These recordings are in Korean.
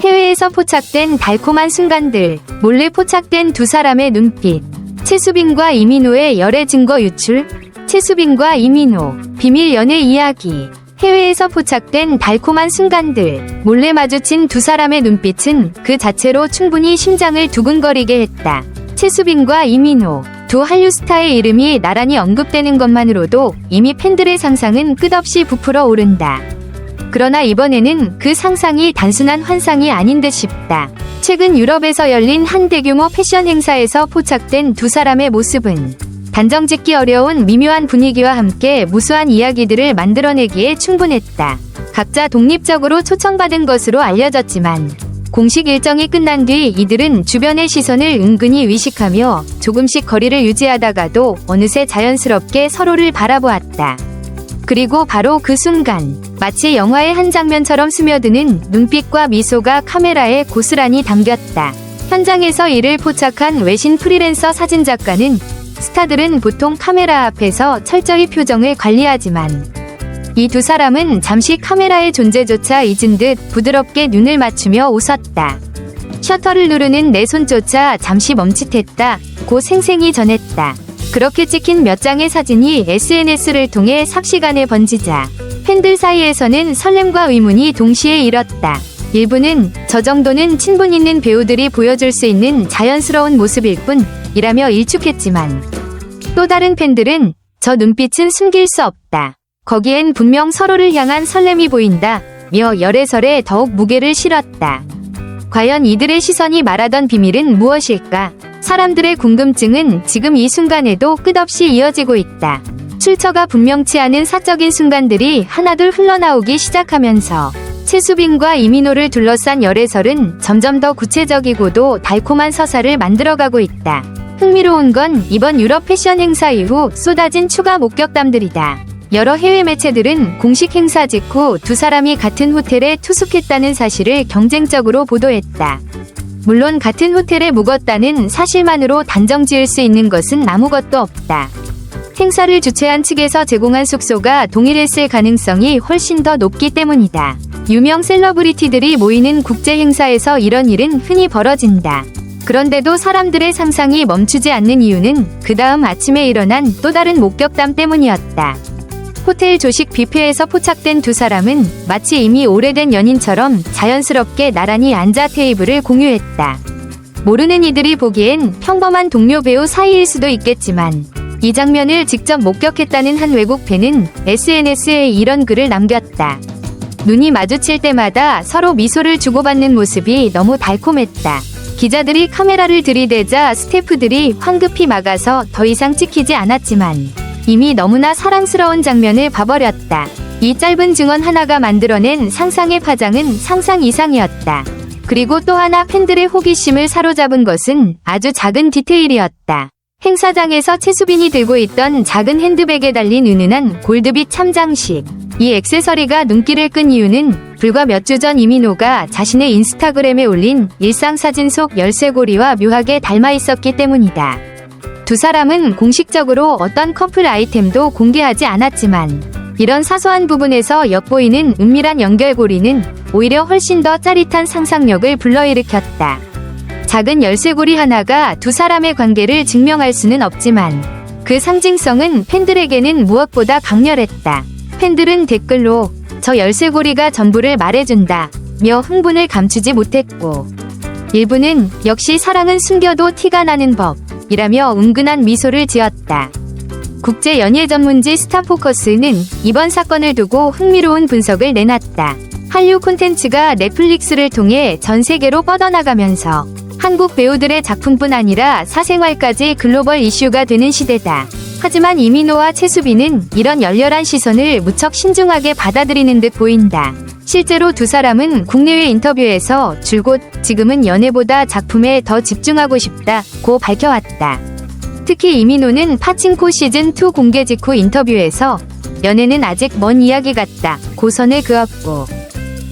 해외에서 포착된 달콤한 순간들, 몰래 포착된 두 사람의 눈빛, 최수빈과 이민호의 열애 증거 유출, 최수빈과 이민호, 비밀 연애 이야기, 해외에서 포착된 달콤한 순간들, 몰래 마주친 두 사람의 눈빛은 그 자체로 충분히 심장을 두근거리게 했다. 최수빈과 이민호, 두 한류 스타의 이름이 나란히 언급되는 것만으로도 이미 팬들의 상상은 끝없이 부풀어 오른다. 그러나 이번에는 그 상상이 단순한 환상이 아닌 듯 싶다. 최근 유럽에서 열린 한 대규모 패션 행사에서 포착된 두 사람의 모습은 단정 짓기 어려운 미묘한 분위기와 함께 무수한 이야기들을 만들어내기에 충분했다. 각자 독립적으로 초청받은 것으로 알려졌지만 공식 일정이 끝난 뒤 이들은 주변의 시선을 은근히 의식하며 조금씩 거리를 유지하다가도 어느새 자연스럽게 서로를 바라보았다. 그리고 바로 그 순간 마치 영화의 한 장면처럼 스며드는 눈빛과 미소가 카메라에 고스란히 담겼다. 현장에서 이를 포착한 외신 프리랜서 사진작가는 스타들은 보통 카메라 앞에서 철저히 표정을 관리하지만 이 두 사람은 잠시 카메라의 존재조차 잊은 듯 부드럽게 눈을 맞추며 웃었다. 셔터를 누르는 내 손조차 잠시 멈칫했다. 고 생생히 전했다. 그렇게 찍힌 몇 장의 사진이 SNS를 통해 삽시간에 번지자 팬들 사이에서는 설렘과 의문이 동시에 일었다. 일부는 저 정도는 친분 있는 배우들이 보여줄 수 있는 자연스러운 모습일 뿐 이라며 일축했지만 또 다른 팬들은 저 눈빛은 숨길 수 없다. 거기엔 분명 서로를 향한 설렘이 보인다. 며 열애설에 더욱 무게를 실었다. 과연 이들의 시선이 말하던 비밀은 무엇일까? 사람들의 궁금증은 지금 이 순간에도 끝없이 이어지고 있다. 출처가 분명치 않은 사적인 순간들이 하나둘 흘러나오기 시작하면서 최수빈과 이민호를 둘러싼 열애설은 점점 더 구체적이고도 달콤한 서사를 만들어가고 있다. 흥미로운 건 이번 유럽 패션 행사 이후 쏟아진 추가 목격담들이다. 여러 해외 매체들은 공식 행사 직후 두 사람이 같은 호텔에 투숙했다는 사실을 경쟁적으로 보도했다. 물론 같은 호텔에 묵었다는 사실만으로 단정 지을 수 있는 것은 아무것도 없다. 행사를 주최한 측에서 제공한 숙소가 동일했을 가능성이 훨씬 더 높기 때문이다. 유명 셀러브리티들이 모이는 국제 행사에서 이런 일은 흔히 벌어진다. 그런데도 사람들의 상상이 멈추지 않는 이유는 그 다음 아침에 일어난 또 다른 목격담 때문이었다. 호텔 조식 뷔페에서 포착된 두 사람은 마치 이미 오래된 연인처럼 자연스럽게 나란히 앉아 테이블을 공유했다. 모르는 이들이 보기엔 평범한 동료 배우 사이일 수도 있겠지만 이 장면을 직접 목격했다는 한 외국 팬은 SNS에 이런 글을 남겼다. 눈이 마주칠 때마다 서로 미소를 주고받는 모습이 너무 달콤했다. 기자들이 카메라를 들이대자 스태프들이 황급히 막아서 더 이상 찍히지 않았지만 이미 너무나 사랑스러운 장면을 봐버렸다. 이 짧은 증언 하나가 만들어낸 상상의 파장은 상상 이상이었다. 그리고 또 하나 팬들의 호기심을 사로잡은 것은 아주 작은 디테일이었다. 행사장에서 최수빈이 들고 있던 작은 핸드백에 달린 은은한 골드빛 참장식. 이 액세서리가 눈길을 끈 이유는 불과 몇 주 전 이민호가 자신의 인스타그램에 올린 일상사진 속 열쇠고리와 묘하게 닮아 있었기 때문이다. 두 사람은 공식적으로 어떤 커플 아이템도 공개하지 않았지만 이런 사소한 부분에서 엿보이는 은밀한 연결고리는 오히려 훨씬 더 짜릿한 상상력을 불러일으켰다. 작은 열쇠고리 하나가 두 사람의 관계를 증명할 수는 없지만 그 상징성은 팬들에게는 무엇보다 강렬했다. 팬들은 댓글로 저 열쇠고리가 전부를 말해준다 며 흥분을 감추지 못했고 일부는 역시 사랑은 숨겨도 티가 나는 법 이라며 은근한 미소를 지었다. 국제 연예 전문지 스타포커스는 이번 사건을 두고 흥미로운 분석을 내놨다. 한류 콘텐츠가 넷플릭스를 통해 전 세계로 뻗어나가면서 한국 배우들의 작품뿐 아니라 사생활까지 글로벌 이슈가 되는 시대다. 하지만 이민호와 최수빈은 이런 열렬한 시선을 무척 신중하게 받아들이는 듯 보인다. 실제로 두 사람은 국내외 인터뷰에서 줄곧 지금은 연애보다 작품에 더 집중하고 싶다고 밝혀왔다. 특히 이민호는 파친코 시즌2 공개 직후 인터뷰에서 연애는 아직 먼 이야기 같다 고선을 그었고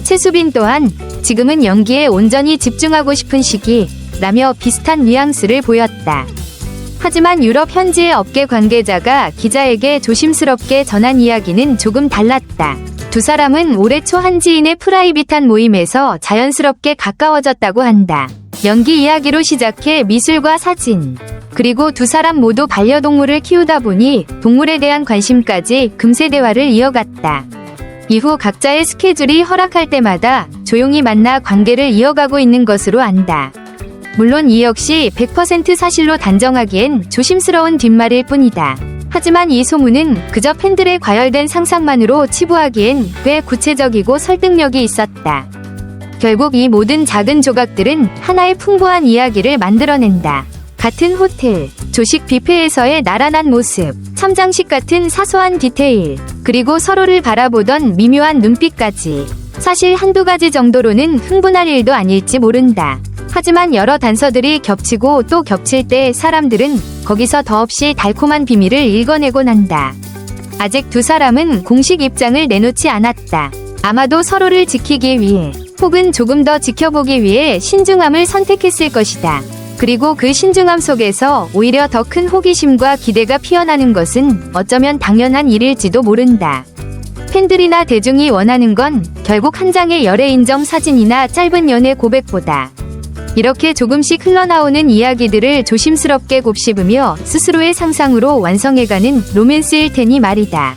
최수빈 또한 지금은 연기에 온전히 집중하고 싶은 시기 라며 비슷한 뉘앙스를 보였다. 하지만 유럽 현지의 업계 관계자가 기자에게 조심스럽게 전한 이야기는 조금 달랐다. 두 사람은 올해 초 한지인의 프라이빗한 모임에서 자연스럽게 가까워졌다고 한다. 연기 이야기로 시작해 미술과 사진, 그리고 두 사람 모두 반려동물을 키우다 보니 동물에 대한 관심까지 금세 대화를 이어갔다. 이후 각자의 스케줄이 허락할 때마다 조용히 만나 관계를 이어가고 있는 것으로 안다. 물론 이 역시 100% 사실로 단정하기엔 조심스러운 뒷말일 뿐이다. 하지만 이 소문은 그저 팬들의 과열된 상상만으로 치부하기엔 꽤 구체적이고 설득력이 있었다. 결국 이 모든 작은 조각들은 하나의 풍부한 이야기를 만들어낸다. 같은 호텔, 조식 뷔페에서의 나란한 모습, 참장식 같은 사소한 디테일, 그리고 서로를 바라보던 미묘한 눈빛까지. 사실 한두 가지 정도로는 흥분할 일도 아닐지 모른다. 하지만 여러 단서들이 겹치고 또 겹칠 때 사람들은 거기서 더없이 달콤한 비밀을 읽어내곤 한다. 아직 두 사람은 공식 입장을 내놓지 않았다. 아마도 서로를 지키기 위해 혹은 조금 더 지켜보기 위해 신중함을 선택했을 것이다. 그리고 그 신중함 속에서 오히려 더 큰 호기심과 기대가 피어나는 것은 어쩌면 당연한 일일지도 모른다. 팬들이나 대중이 원하는 건 결국 한 장의 열애 인정 사진이나 짧은 연애 고백보다 이렇게 조금씩 흘러나오는 이야기들을 조심스럽게 곱씹으며 스스로의 상상으로 완성해가는 로맨스일 테니 말이다.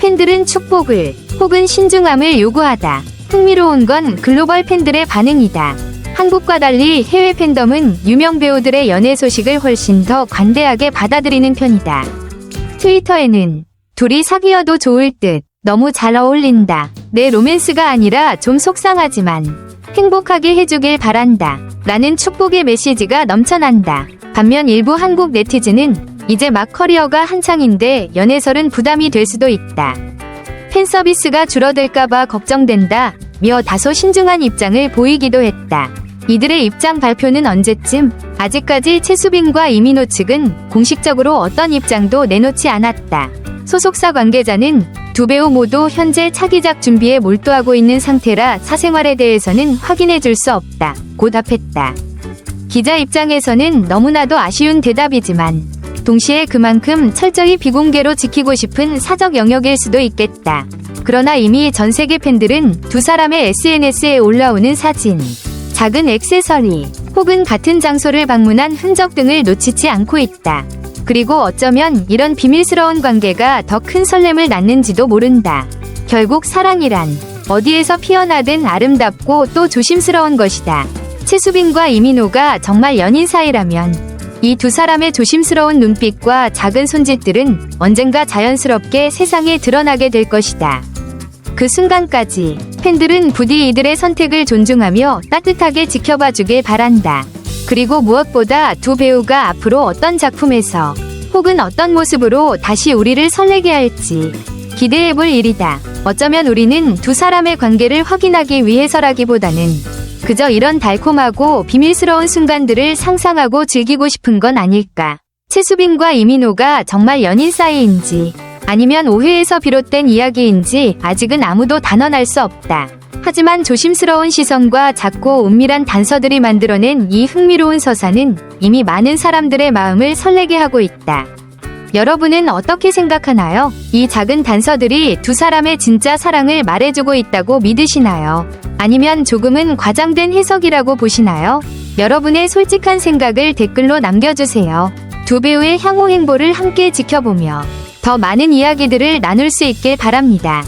팬들은 축복을 혹은 신중함을 요구하다. 흥미로운 건 글로벌 팬들의 반응이다. 한국과 달리 해외 팬덤은 유명 배우들의 연애 소식을 훨씬 더 관대하게 받아들이는 편이다. 트위터에는 둘이 사귀어도 좋을 듯 너무 잘 어울린다. 내 로맨스가 아니라 좀 속상하지만 행복하게 해주길 바란다. 라는 축복의 메시지가 넘쳐난다. 반면 일부 한국 네티즌은 이제 막 커리어가 한창인데 연애설은 부담이 될 수도 있다. 팬 서비스가 줄어들까봐 걱정된다. 며 다소 신중한 입장을 보이기도 했다. 이들의 입장 발표는 언제쯤? 아직까지 최수빈과 이민호 측은 공식적으로 어떤 입장도 내놓지 않았다. 소속사 관계자는 두 배우 모두 현재 차기작 준비에 몰두하고 있는 상태라 사생활에 대해서는 확인해 줄 수 없다. 고 답했다. 기자 입장에서는 너무나도 아쉬운 대답이지만 동시에 그만큼 철저히 비공개로 지키고 싶은 사적 영역일 수도 있겠다. 그러나 이미 전 세계 팬들은 두 사람의 SNS에 올라오는 사진, 작은 액세서리, 혹은 같은 장소를 방문한 흔적 등을 놓치지 않고 있다. 그리고 어쩌면 이런 비밀스러운 관계가 더 큰 설렘을 낳는지도 모른다. 결국 사랑이란 어디에서 피어나든 아름답고 또 조심스러운 것이다. 최수빈과 이민호가 정말 연인 사이라면 이 두 사람의 조심스러운 눈빛과 작은 손짓들은 언젠가 자연스럽게 세상에 드러나게 될 것이다. 그 순간까지 팬들은 부디 이들의 선택을 존중하며 따뜻하게 지켜봐 주길 바란다. 그리고 무엇보다 두 배우가 앞으로 어떤 작품에서 혹은 어떤 모습으로 다시 우리를 설레게 할지 기대해 볼 일이다. 어쩌면 우리는 두 사람의 관계를 확인하기 위해서라기보다는 그저 이런 달콤하고 비밀스러운 순간들을 상상하고 즐기고 싶은 건 아닐까. 최수빈과 이민호가 정말 연인 사이인지 아니면 오해에서 비롯된 이야기인지 아직은 아무도 단언할 수 없다. 하지만 조심스러운 시선과 작고 은밀한 단서들이 만들어낸 이 흥미로운 서사는 이미 많은 사람들의 마음을 설레게 하고 있다. 여러분은 어떻게 생각하나요? 이 작은 단서들이 두 사람의 진짜 사랑을 말해주고 있다고 믿으시나요? 아니면 조금은 과장된 해석이라고 보시나요? 여러분의 솔직한 생각을 댓글로 남겨주세요. 두 배우의 향후 행보를 함께 지켜보며 더 많은 이야기들을 나눌 수 있길 바랍니다.